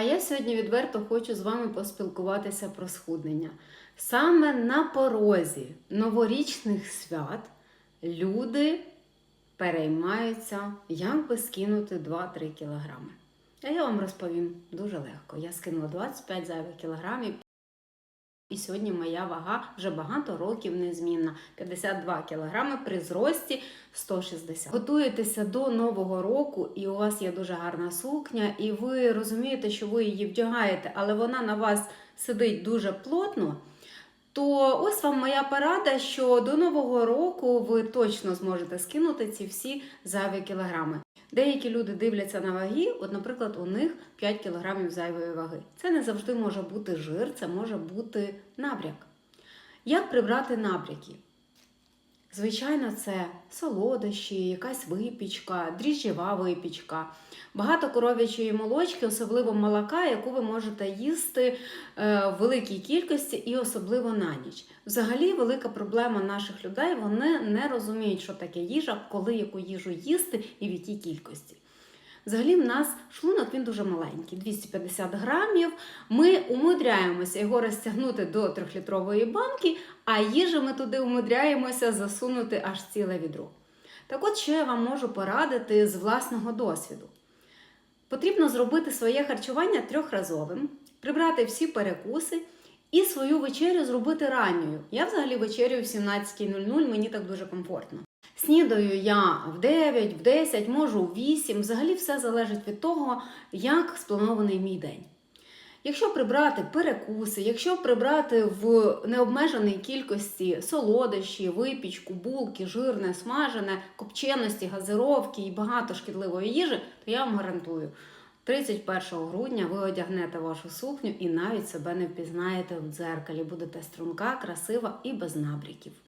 А я сьогодні відверто хочу з вами поспілкуватися про схуднення. Саме на порозі новорічних свят люди переймаються, як би скинути 2-3 кілограми. А я вам розповім дуже легко. Я скинула 25 зайвих кілограмів. І сьогодні моя вага вже багато років незмінна 52 кілограми при зрості 160. Готуєтеся до нового року, і у вас є дуже гарна сукня, і ви розумієте, що ви її вдягаєте, але вона на вас сидить дуже плотно. То ось вам моя порада, що до нового року ви точно зможете скинути ці всі зайві кілограми. Деякі люди дивляться на ваги, от, наприклад, у них 5 кілограмів зайвої ваги. Це не завжди може бути жир, це може бути набряк. Як прибрати набряки? Звичайно, це солодощі, якась випічка, дріжджева випічка, багато коров'ячої молочки, особливо молока, яку ви можете їсти е, в великій кількості і особливо на ніч. Взагалі, велика проблема наших людей вони не розуміють, що таке їжа, коли яку їжу їсти і в якій кількості. Взагалі, в нас шлунок він дуже маленький, 250 грамів. Ми умудряємося його розтягнути до 3-літрової банки, а їжі ми туди умудряємося засунути аж ціле відро. Так от, що я вам можу порадити з власного досвіду. Потрібно зробити своє харчування трьохразовим, прибрати всі перекуси і свою вечерю зробити ранньою. Я взагалі вечерюю в 17.00, мені так дуже комфортно. Снідаю я в 9, в 10, можу в 8. Взагалі все залежить від того, як спланований мій день. Якщо прибрати перекуси, якщо прибрати в необмеженій кількості солодощі, випічку, булки, жирне, смажене, копченості, газировки і багато шкідливої їжі, то я вам гарантую, 31 грудня ви одягнете вашу сукню і навіть себе не впізнаєте в дзеркалі. Будете струнка, красива і без набріків.